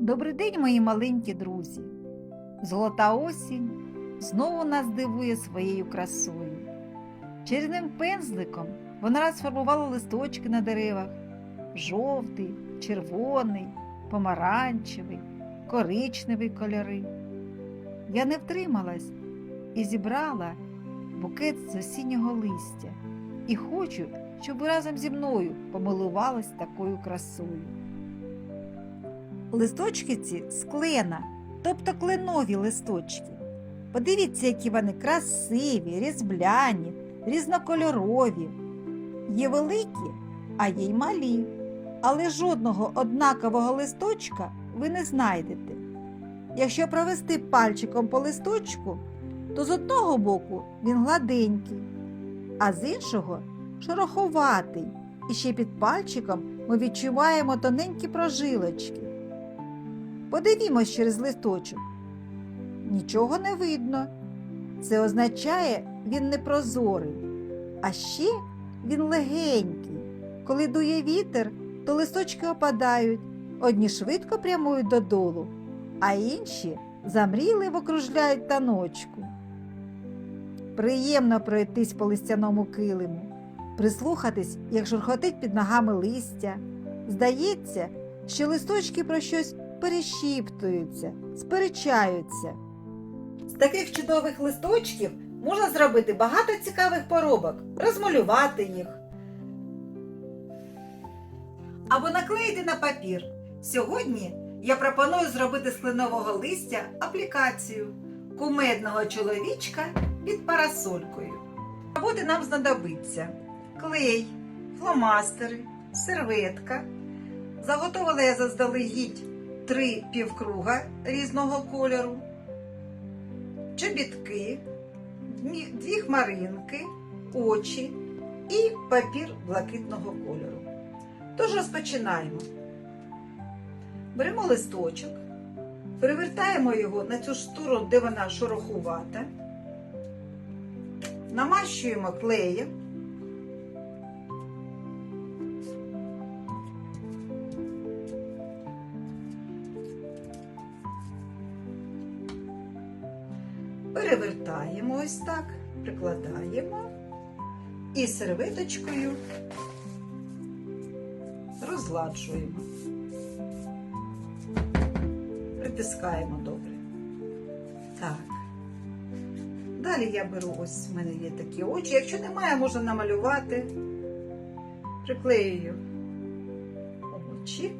Добрий день, мої маленькі друзі. Золота осінь знову нас дивує своєю красою. Чарівним пензликом вона розфарбувала листочки на деревах: жовтий, червоний, помаранчевий, коричневий кольори. Я не втрималась і зібрала букет з осіннього листя і хочу, щоб разом зі мною помилувались такою красою. Листочки ці з клена, тобто кленові листочки. Подивіться, які вони красиві, різбляні, різнокольорові. Є великі, а є й малі. Але жодного однакового листочка ви не знайдете. Якщо провести пальчиком по листочку, то з одного боку він гладенький, а з іншого шороховатий. І ще під пальчиком ми відчуваємо тоненькі прожилочки. Подивімось через листочок. Нічого не видно. Це означає, він не прозорий. А ще він легенький. Коли дує вітер, то листочки опадають, одні швидко прямують додолу, а інші замріливо кружляють таночку. Приємно пройтись по листяному килиму, прислухатись, як шурхотить під ногами листя. Здається, що листочки про щось перешіптуються, сперечаються. З таких чудових листочків можна зробити багато цікавих поробок, розмалювати їх. Або наклеїти на папір. Сьогодні я пропоную зробити з кленового листя аплікацію кумедного чоловічка під парасолькою. Роботи нам знадобиться клей, фломастери, серветка. Заготовила я заздалегідь три півкруга різного кольору, чобітки, дві- хмаринки, очі і папір блакитного кольору. Тож розпочинаємо. Беремо листочок, перевертаємо його на цю штуру, де вона шорохувата, намащуємо клеєм. перевертаємо ось так, прикладаємо і серветочкою розгладжуємо. Притискаємо добре. Так. Далі я беру, ось в мене є такі очі. Якщо немає, можна намалювати. Приклеюю очі.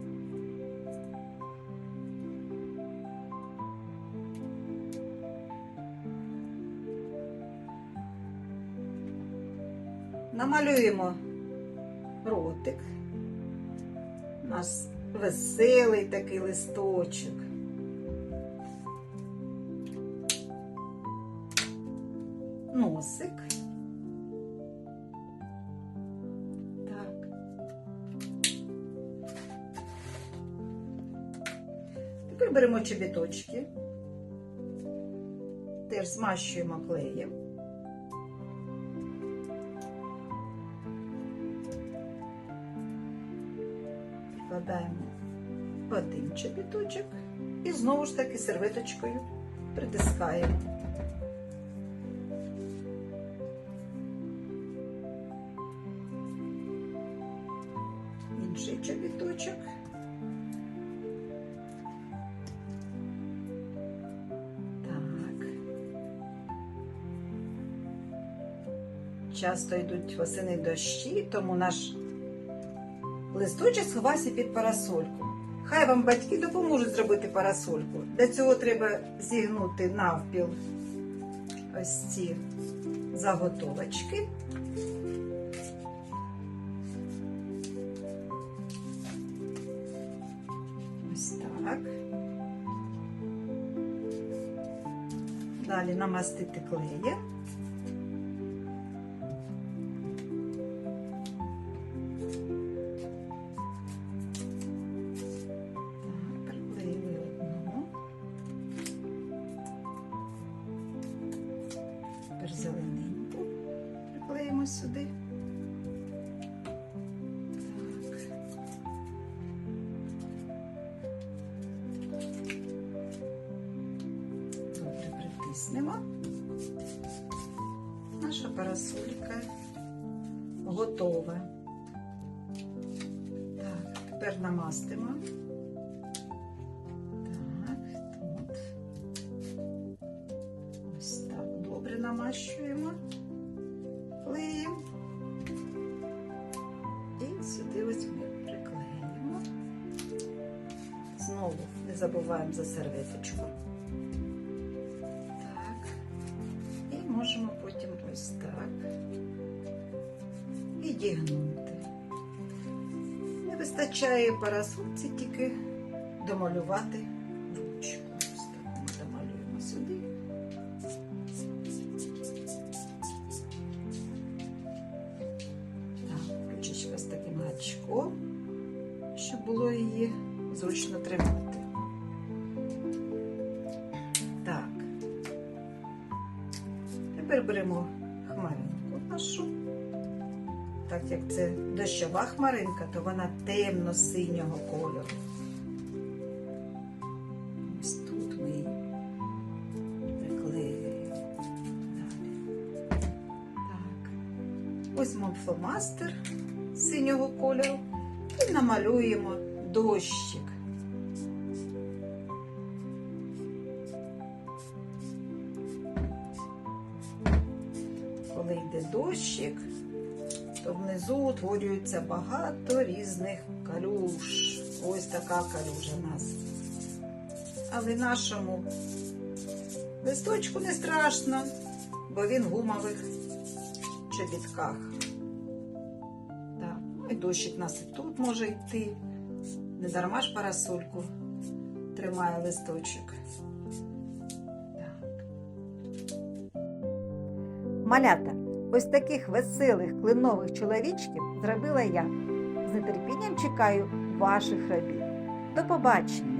Намалюємо ротик. Нас веселий такий листочок. Носик. Так. Тепер беремо чобіточки. Теж змащуємо клеєм. Прикладаємо в один чобіточок і знову ж таки серветочкою притискаємо. Інший чобіточок. Часто йдуть восени дощі, тому наш Листочок сховався під парасольку. Хай вам батьки допоможуть зробити парасольку. Для цього треба зігнути навпіл ось ці заготовочки. Ось так. Далі намастити клеєм. Сюди. Так. Добре, притиснемо. Наша парасолька готова. Так, тепер намастимо. Намащуємо. Клеїмо. І сюди ось ми приклеїмо. Знову не забуваємо за серветочку. Так. І можемо потім ось так відігнути. Не вистачає парасольці тільки домалювати зручно тримати. Так. Тепер беремо хмаринку нашу. Так як це дощова хмаринка, то вона темно-синього кольору. Ось тут ми її приклеюємо. Далі. Візьмемо фломастер синього кольору і намалюємо дощик. Коли йде дощик, то внизу утворюється багато різних калюж. Ось така калюжа у нас. Але нашому листочку не страшно, бо він в гумових чобітках. Ну і дощик нас і тут може йти. Не дарма ж парасольку тримає листочок. Малята, ось таких веселих клинових чоловічків зробила я. З нетерпінням чекаю ваших робіт. До побачення!